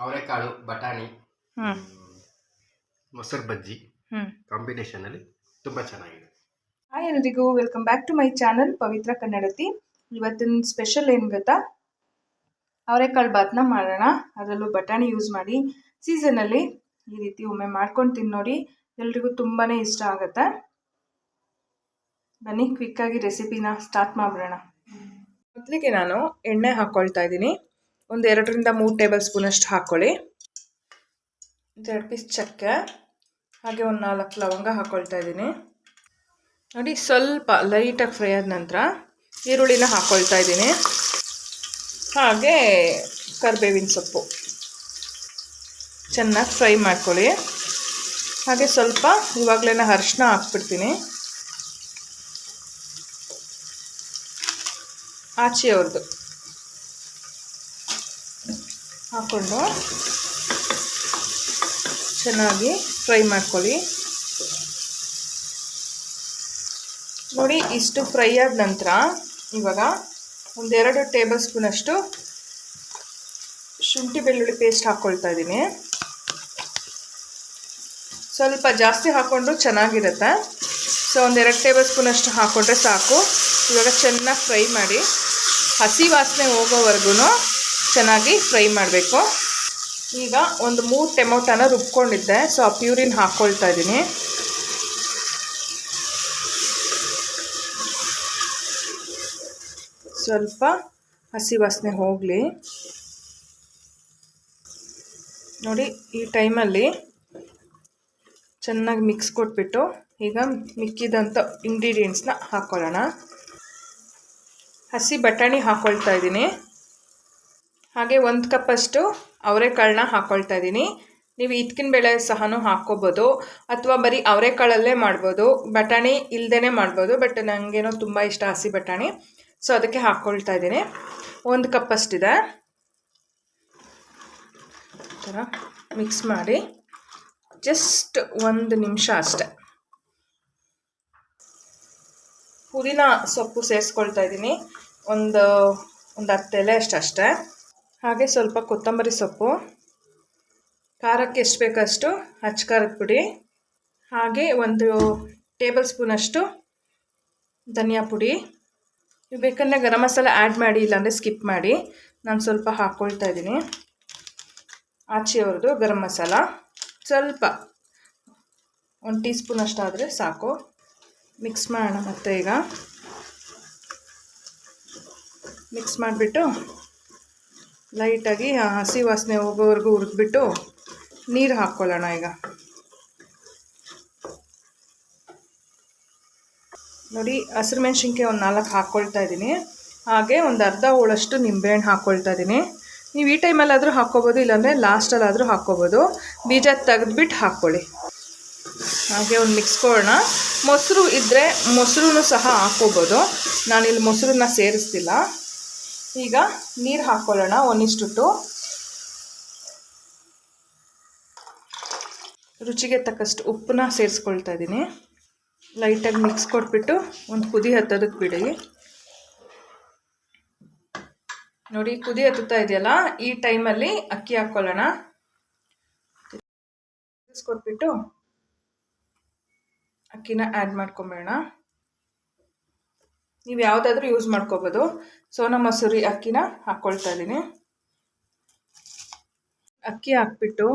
ಅವರೆಕಾಳು ಬಟಾಣಿ ಹ್ಞೂ ಮೊಸರು ಬಜ್ಜಿ ಹ್ಞೂ ಕಾಂಬಿನೇಷನಲ್ಲಿ ತುಂಬ ಚೆನ್ನಾಗಿದೆ. ಹಾಯ್ ಎಲ್ರಿಗೂ welcome back to my channel Pavithra ಕನ್ನಡತಿ. ಇವತ್ತಿನ ಸ್ಪೆಷಲ್ ಏನು ಗೊತ್ತಾ? ಅವರೆಕಾಳು ಬಾತ್ನ ಮಾಡೋಣ. ಅದರಲ್ಲೂ ಬಟಾಣಿ ಯೂಸ್ ಮಾಡಿ. ಸೀಸನಲ್ಲಿ ಈ ರೀತಿ ಒಮ್ಮೆ ಮಾಡ್ಕೊಂಡು ತಿನ್ನೋಡಿ ಎಲ್ರಿಗೂ ತುಂಬಾ ಇಷ್ಟ ಆಗುತ್ತೆ. ಬನ್ನಿ ಕ್ವಿಕ್ಕಾಗಿ ರೆಸಿಪಿನ ಸ್ಟಾರ್ಟ್ ಮಾಡಿಬಿಡೋಣ. ಮೊದಲಿಗೆ ನಾನು ಎಣ್ಣೆ ಹಾಕ್ಕೊಳ್ತಾ ಇದ್ದೀನಿ. ಒಂದು ಎರಡರಿಂದ ಮೂರು ಟೇಬಲ್ ಸ್ಪೂನಷ್ಟು ಹಾಕ್ಕೊಳ್ಳಿ ಎರಡು ಪೀಸ್ ಚಕ್ಕೆ, ಹಾಗೆ ಒಂದು ನಾಲ್ಕು ಲವಂಗ ಹಾಕ್ಕೊಳ್ತಾ ಇದ್ದೀನಿ. ನೋಡಿ, ಸ್ವಲ್ಪ ಲೈಟಾಗಿ ಫ್ರೈ ಆದ ನಂತರ ಈರುಳ್ಳಿನ ಹಾಕ್ಕೊಳ್ತಾ ಇದ್ದೀನಿ. ಹಾಗೆ ಕರಿಬೇವಿನ ಸೊಪ್ಪು. ಚೆನ್ನಾಗಿ ಫ್ರೈ ಮಾಡ್ಕೊಳ್ಳಿ. ಹಾಗೆ ಸ್ವಲ್ಪ ಇವಾಗಲೇ ಅರಿಶಿನ ಹಾಕ್ಬಿಡ್ತೀನಿ. ಆಚೆಯವ್ರದ್ದು ಹಾಕ್ಕೊಂಡು ಚೆನ್ನಾಗಿ ಫ್ರೈ ಮಾಡ್ಕೊಳ್ಳಿ. ನೋಡಿ, ಇಷ್ಟು ಫ್ರೈ ಆದ ನಂತರ ಇವಾಗ ಒಂದೆರಡು ಟೇಬಲ್ ಸ್ಪೂನಷ್ಟು ಶುಂಠಿ ಬೆಳ್ಳುಳ್ಳಿ ಪೇಸ್ಟ್ ಹಾಕ್ಕೊಳ್ತಾ ಇದ್ದೀನಿ. ಸ್ವಲ್ಪ ಜಾಸ್ತಿ ಹಾಕ್ಕೊಂಡ್ರು ಚೆನ್ನಾಗಿರುತ್ತೆ. ಸೊ, ಒಂದೆರಡು ಟೇಬಲ್ ಸ್ಪೂನಷ್ಟು ಹಾಕ್ಕೊಂಡ್ರೆ ಸಾಕು. ಇವಾಗ ಚೆನ್ನಾಗಿ ಫ್ರೈ ಮಾಡಿ ಹಸಿ ವಾಸನೆ ಹೋಗೋವರೆಗೂ ಚೆನ್ನಾಗಿ ಫ್ರೈ ಮಾಡಬೇಕು. ಈಗ ಒಂದು ಮೂರು ಟೊಮೊಟೊನ ರುಬ್ಕೊಂಡಿದ್ದೆ. ಸೊ, ಆ ಪ್ಯೂರಿನ ಹಾಕ್ಕೊಳ್ತಾ ಇದ್ದೀನಿ. ಸ್ವಲ್ಪ ಹಸಿ ವಾಸನೆ ಹೋಗಲಿ. ನೋಡಿ, ಈ ಟೈಮಲ್ಲಿ ಚೆನ್ನಾಗಿ ಮಿಕ್ಸ್ ಕೊಟ್ಬಿಟ್ಟು ಈಗ ಮಿಕ್ಕಿದಂಥ ಇಂಗ್ರೀಡಿಯೆಂಟ್ಸ್ನ ಹಾಕ್ಕೊಳ್ಳೋಣ ಹಸಿ ಬಟಾಣಿ ಹಾಕ್ಕೊಳ್ತಾ ಇದ್ದೀನಿ. ಹಾಗೆ ಒಂದು ಕಪ್ಪಷ್ಟು ಅವರೆಕಾಳನ್ನ ಹಾಕ್ಕೊಳ್ತಾ ಇದ್ದೀನಿ ನೀವು ಇದ್ಕಿನ ಬೇಳೆ ಸಹನೂ ಹಾಕ್ಕೋಬೋದು, ಅಥವಾ ಬರೀ ಅವರೆಕಾಳಲ್ಲೇ ಮಾಡ್ಬೋದು, ಬಟಾಣಿ ಇಲ್ಲದೇ ಮಾಡ್ಬೋದು, ಬಟ್ ನನಗೇನೋ ತುಂಬ ಇಷ್ಟ ಹಸಿ ಬಟಾಣಿ. ಸೊ ಅದಕ್ಕೆ ಹಾಕ್ಕೊಳ್ತಾ ಇದ್ದೀನಿ ಒಂದು ಕಪ್ಪಷ್ಟಿದೆ ಥರ ಮಿಕ್ಸ್ ಮಾಡಿ ಜಸ್ಟ್ ಒಂದು ನಿಮಿಷ ಅಷ್ಟೆ. ಪುದೀನ ಸೊಪ್ಪು ಸೇರಿಸ್ಕೊಳ್ತಾ ಇದ್ದೀನಿ ಒಂದು ಒಂದು ಹತ್ತು ಎಲೆ ಅಷ್ಟು ಅಷ್ಟೇ. ಹಾಗೆ ಸ್ವಲ್ಪ ಕೊತ್ತಂಬರಿ ಸೊಪ್ಪು, ಖಾರಕ್ಕೆ ಎಷ್ಟು ಬೇಕಷ್ಟು ಖಾರದ ಪುಡಿ, ಹಾಗೆ ಒಂದು ಟೇಬಲ್ ಸ್ಪೂನಷ್ಟು ಧನಿಯಾ ಪುಡಿ. ನೀವು ಬೇಕಂದರೆ ಗರಂ ಮಸಾಲ ಆ್ಯಡ್ ಮಾಡಿ, ಇಲ್ಲಾಂದರೆ ಸ್ಕಿಪ್ ಮಾಡಿ. ನಾನು ಸ್ವಲ್ಪ ಹಾಕ್ಕೊಳ್ತಾ ಇದ್ದೀನಿ. ಆಚೆಯವ್ರದ್ದು ಗರಂ ಮಸಾಲ. ಸ್ವಲ್ಪ ಒಂದು ಟೀ ಸ್ಪೂನ್ ಅಷ್ಟಾದರೆ ಸಾಕು. ಮಿಕ್ಸ್ ಮಾಡೋಣ ಮತ್ತೆ ಈಗ. ಮಿಕ್ಸ್ ಮಾಡಿಬಿಟ್ಟು ಲೈಟಾಗಿ ಹಸಿ ವಾಸನೆ ಹೋಗೋವರೆಗೂ ಹುರಿದ್ಬಿಟ್ಟು ನೀರು ಹಾಕ್ಕೊಳ್ಳೋಣ ಈಗ. ನೋಡಿ, ಹಸಿರು ಮೆಣಸಿನ್ಕಾಯಿ ಒಂದು ನಾಲ್ಕು ಹಾಕ್ಕೊಳ್ತಾ ಇದ್ದೀನಿ. ಹಾಗೆ ಒಂದು ಅರ್ಧ ಹೋಳಷ್ಟು ನಿಂಬೆಹಣ್ಣು ಹಾಕ್ಕೊಳ್ತಾ ಇದ್ದೀನಿ. ನೀವು ಈ ಟೈಮಲ್ಲಾದರೂ ಹಾಕ್ಕೋಬೋದು, ಇಲ್ಲಾಂದರೆ ಲಾಸ್ಟಲ್ಲಾದರೂ ಹಾಕ್ಕೋಬೋದು. ಬೀಜ ತೆಗೆದ್ಬಿಟ್ಟು ಹಾಕ್ಕೊಳ್ಳಿ. ಹಾಗೆ ಒಂದು ಮಿಕ್ಸ್ ಕೊಡೋಣ. ಮೊಸರು ಇದ್ದರೆ ಮೊಸರು ಸಹ ಹಾಕ್ಕೋಬೋದು. ನಾನಿಲ್ಲಿ ಮೊಸರನ್ನ ಸೇರಿಸ್ತಿಲ್ಲ. ಈಗ ನೀರು ಹಾಕ್ಕೊಳ್ಳೋಣ ಒಂದಿಷ್ಟು ರುಚಿಗೆ ತಕ್ಕಷ್ಟು ಉಪ್ಪನ್ನ ಸೇರಿಸ್ಕೊಳ್ತಾ ಇದ್ದೀನಿ. ಲೈಟಾಗಿ ಮಿಕ್ಸ್ ಕೊಟ್ಬಿಟ್ಟು ಒಂದು ಕುದಿ ಹತ್ತೋದಕ್ಕೆ ಬಿಡಿ. ನೋಡಿ, ಕುದಿ ಹತ್ತುತ್ತಾ ಇದೆಯಲ್ಲ? ಈ ಟೈಮಲ್ಲಿ ಅಕ್ಕಿ ಹಾಕ್ಕೊಳ್ಳೋಣ ಕೊಟ್ಬಿಟ್ಟು ಅಕ್ಕಿನ ಆ್ಯಡ್ ಮಾಡ್ಕೊಂಬೇಡ ನೀವು ಯಾವುದಾದ್ರೂ ಯೂಸ್ ಮಾಡ್ಕೋಬೋದು. ಸೋನಾ ಮಸೂರಿ ಅಕ್ಕಿನ ಹಾಕ್ಕೊಳ್ತಾ ಇದ್ದೀನಿ. ಅಕ್ಕಿ ಹಾಕ್ಬಿಟ್ಟು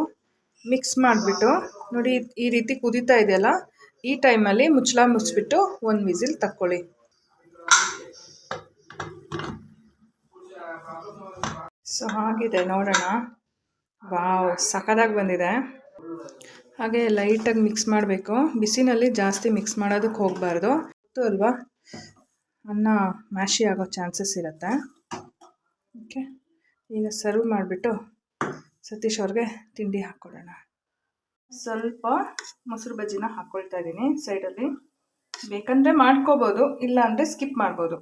ಮಿಕ್ಸ್ ಮಾಡಿಬಿಟ್ಟು ನೋಡಿ, ಈ ರೀತಿ ಕುದೀತಾ ಇದೆಯಲ್ಲ, ಈ ಟೈಮಲ್ಲಿ ಮುಚ್ಚಳ ಮುಚ್ಚಿಬಿಟ್ಟು ಒಂದು ವಿಸಿಲ್ ತಕ್ಕೊಳ್ಳಿ. ಸೊ ಹಾಗಿದೆ, ನೋಡೋಣ. ವಾವ್ ಸಖದಾಗಿ ಬಂದಿದೆ. ಹಾಗೆ ಲೈಟಾಗಿ ಮಿಕ್ಸ್ ಮಾಡಬೇಕು. ಬಿಸಿನಲ್ಲಿ ಜಾಸ್ತಿ ಮಿಕ್ಸ್ ಮಾಡೋದಕ್ಕೆ ಹೋಗಬಾರ್ದು. ಅಲ್ವಾ? ಅನ್ನ ಮ್ಯಾಶಿ ಆಗೋ ಚಾನ್ಸಸ್ ಇರುತ್ತೆ. ಓಕೆ ಈಗ ಸರ್ವ್ ಮಾಡಿಬಿಟ್ಟು ಸತೀಶ್ ಅವ್ರಿಗೆ ತಿಂಡಿ ಹಾಕ್ಕೊಡೋಣ. ಸ್ವಲ್ಪ ಮೊಸರು ಬಜ್ಜಿನ ಹಾಕ್ಕೊಳ್ತಾ ಇದ್ದೀನಿ ಸೈಡಲ್ಲಿ ಬೇಕಂದರೆ ಮಾಡ್ಕೋಬೋದು, ಇಲ್ಲ ಅಂದರೆ ಸ್ಕಿಪ್ ಮಾಡ್ಬೋದು.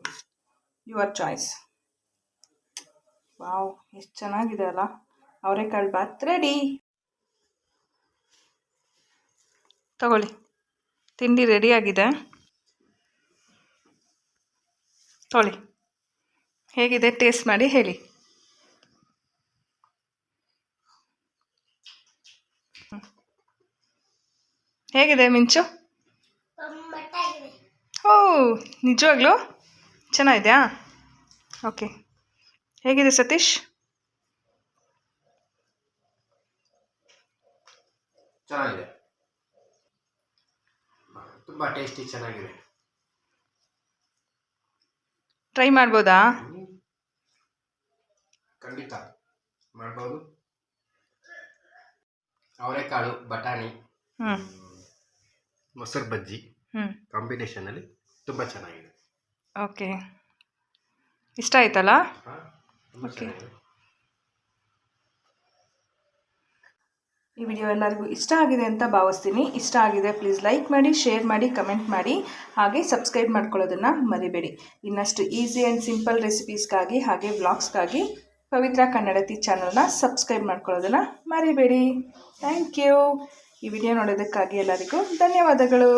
ಯುವರ್ ಚಾಯ್ಸ್ ವಾವ್ ಎಷ್ಟು ಚೆನ್ನಾಗಿದೆ ಅಲ್ಲ. ಅವರೆಕಾಳು ಬಾತ್ ರೆಡಿ ತಗೊಳ್ಳಿ. ತಿಂಡಿ ರೆಡಿಯಾಗಿದೆ ತೊಳಿ. ಹೇಗಿದೆ? ಟೇಸ್ಟ್ ಮಾಡಿ ಹೇಳಿ. ಹೇಗಿದೆ ಮಿಂಚು? ಓ, ನಿಜವಾಗ್ಲೂ? ಚೆನ್ನಾಗಿದೆಯಾ? ಓಕೆ ಹೇಗಿದೆ ಸತೀಶ್? ಚೆನ್ನಾಗಿದೆ. ತುಂಬಾ ಟೇಸ್ಟಿ ಚೆನ್ನಾಗಿದೆ. ಟ್ರೈ ಮಾಡ್ಬೋದಾ? ಖಂಡಿತ. ಮಾಡ್ಬೋದು. ಅವರೆಕಾಳು ಬಟಾಣಿ ಹ್ಞೂ ಮೊಸರು ಬಜ್ಜಿ ಕಾಂಬಿನೇಷನ್ ಕಾಂಬಿನೇಷನಲ್ಲಿ ತುಂಬ ಚೆನ್ನಾಗಿದೆ. ಓಕೆ ಇಷ್ಟ ಆಯ್ತಲ್ಲ? ಹಾಂ ತುಂಬ Okay. ಚೆನ್ನಾಗಿದೆ ಈ ವಿಡಿಯೋ ಎಲ್ಲರಿಗೂ ಇಷ್ಟ ಆಗಿದೆ ಅಂತ ಭಾವಿಸ್ತೀನಿ. ಇಷ್ಟ ಆಗಿದೆ ಪ್ಲೀಸ್ ಲೈಕ್ ಮಾಡಿ ಶೇರ್ ಮಾಡಿ ಕಮೆಂಟ್ ಮಾಡಿ. ಹಾಗೆ ಸಬ್ಸ್ಕ್ರೈಬ್ ಮಾಡ್ಕೊಳ್ಳೋದನ್ನು ಮರಿಬೇಡಿ. ಇನ್ನಷ್ಟು ಈಸಿ ಆ್ಯಂಡ್ ಸಿಂಪಲ್ ರೆಸಿಪೀಸ್ಗಾಗಿ ಹಾಗೆ ವ್ಲಾಗ್ಸ್ಗಾಗಿ ಪವಿತ್ರ ಕನ್ನಡತಿ ಚಾನಲ್ನ ಸಬ್ಸ್ಕ್ರೈಬ್ ಮಾಡ್ಕೊಳ್ಳೋದನ್ನು ಮರಿಬೇಡಿ. ಥ್ಯಾಂಕ್ ಯು ಈ ವಿಡಿಯೋ ನೋಡೋದಕ್ಕಾಗಿ ಎಲ್ಲರಿಗೂ ಧನ್ಯವಾದಗಳು.